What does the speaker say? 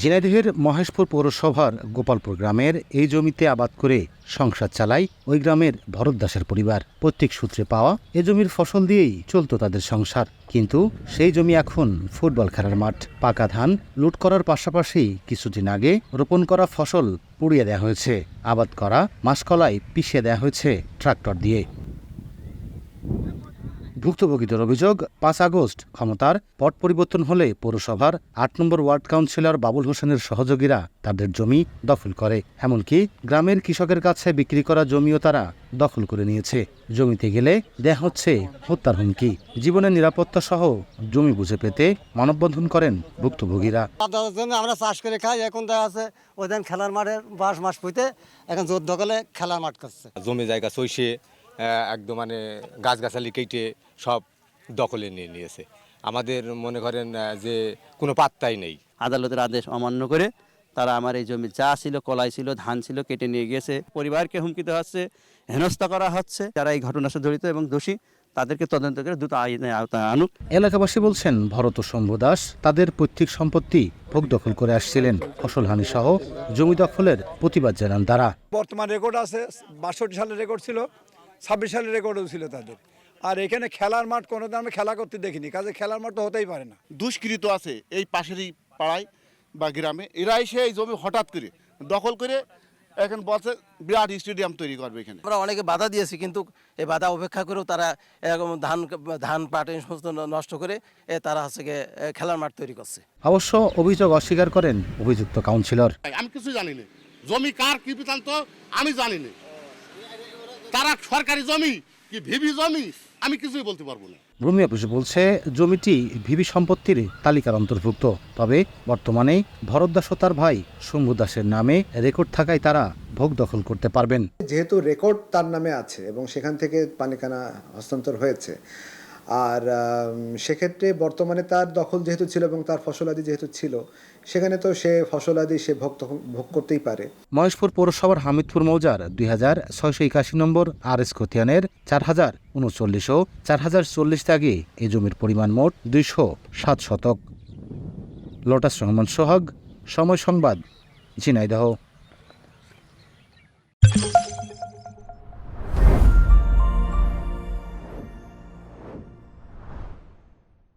ঝিনাইদহের মহেশপুর পৌরসভার গোপালপুর গ্রামের এই জমিতে আবাদ করে সংসার চালায় ওই গ্রামের ভরত দাসের পরিবার। প্রত্যেক সূত্রে পাওয়া এ জমির ফসল দিয়েই চলতো তাদের সংসার। কিন্তু সেই জমি এখন ফুটবল খেলার মাঠ। পাকা ধান লুট করার পাশাপাশি কিছুদিন আগে রোপণ করা ফসল পুড়িয়ে দেওয়া হয়েছে। আবাদ করা মাসকলাই পিষিয়ে দেওয়া হয়েছে ট্রাক্টর দিয়ে। ভুক্তভোগীদের অভিযোগ পাঁচ আগস্ট ক্ষমতার পট পরিবর্তন হলে পৌরসভার আট নম্বর ওয়ার্ড কাউন্সিলর বাবুল হোসেনের সহযোগীরা তাদের জমি দখল করে। এমনকি গ্রামের কৃষকের কাছে বিক্রি করা জমিও তারা দখল করে নিয়েছে। জমিতে গেলে দেয়া হচ্ছে হত্যার হুমকি। জীবনের নিরাপত্তা সহ জমি বুঝে পেতে মানববন্ধন করেন ভুক্তভোগীরা। আমরা চাষ করে খাই এখন দেখা আছে ওই দিন খেলার মাঠে বাস মাস পুঁতে এখন জোর দখলে খেলার মাঠ করছে। জমি জায়গা চইসে একদম মানে গাছগাছালি কেটে সব দখলে নিয়ে নিয়েছে। আমাদের মনে করেন যে কোনো পাত্তাই নেই। আদালতের আদেশ অমান্য করে তারা আমার এই জমি যা ছিল কলাই ছিল ধান ছিল কেটে নিয়ে গিয়েছে। পরিবারকে হুমকি দেওয়া হচ্ছে হেনস্থা করা হচ্ছে। যারা এই ঘটনার সাথে জড়িত এবং দোষী তাদেরকে তদন্ত করে দ্রুত আইনের আওতায় আনুক। এলাকাবাসী বলছেন ভরত শম্ভু দাস তাদের পৈতৃক সম্পত্তি ভোগ দখল করে আসছিলেন। ফসলহানি সহ জমি দখলের প্রতিবাদ জানান তারা। বর্তমান রেকর্ড আছে বাষট্টি সালের রেকর্ড ছিল। ছাব্বিশ সালের রেকর্ডও ছিল তাদের। আর এখানে খেলার মাঠ কোনো দিন আমি খেলা করতে দেখিনি কাজে খেলার মাঠ তো হতেই পারে না। দুষ্কৃত আছে এই পাশেরই পাড়ায় বা গ্রামে এরা এসে এই জমি হঠাৎ করে দখল করে এখন বলছে বিরাট স্টেডিয়াম তৈরি করবে এখানে। আমরা অনেকে বাধা দিয়েছি কিন্তু এই বাধা উপেক্ষা করেও তারা এরকম ধান ধান পাট এই সমস্ত নষ্ট করে এ, তারা হচ্ছে গিয়ে, খেলার মাঠ তৈরি করছে। অবশ্য অভিযোগ অস্বীকার করেন অভিযুক্ত কাউন্সিলর আমি কিছু জানি না। জমি কার কি বৃত্তান্ত আমি জানি না। তারা সরকারি জমি কি ভিবি জমি? আমি কিছুই বলতে পারব না। ভূমি অফিস বলছে জমিটি ভিবি সম্পত্তির তালিকার অন্তর্ভুক্ত। তবে বর্তমানে ভরত দাস ও তার ভাই শম্ভু দাসের নামে রেকর্ড থাকায় তারা ভোগ দখল করতে পারবেন। যেহেতু রেকর্ড তার নামে আছে এবং সেখান থেকে পানিকানা হস্তান্তর হয়েছে আর সেক্ষেত্রে বর্তমানে তার দখল যেহেতু ছিল এবং তার ফসলাদি যেহেতু ছিল, সেখানে তো সে ফসলাদি সে ভোগ ভোগ করতেই পারে। মহেশপুর পৌরসভার হামিদপুর মৌজার দুই হাজার ছয়শো একাশি নম্বর আর এস খতিয়ানের চার হাজার উনচল্লিশ ও চার হাজার চল্লিশ দাগে এই জমির পরিমাণ মোট দুইশো সাত শতক। লোটাস রহমান সোহাগ, সময় সংবাদ, ঝিনাইদহ।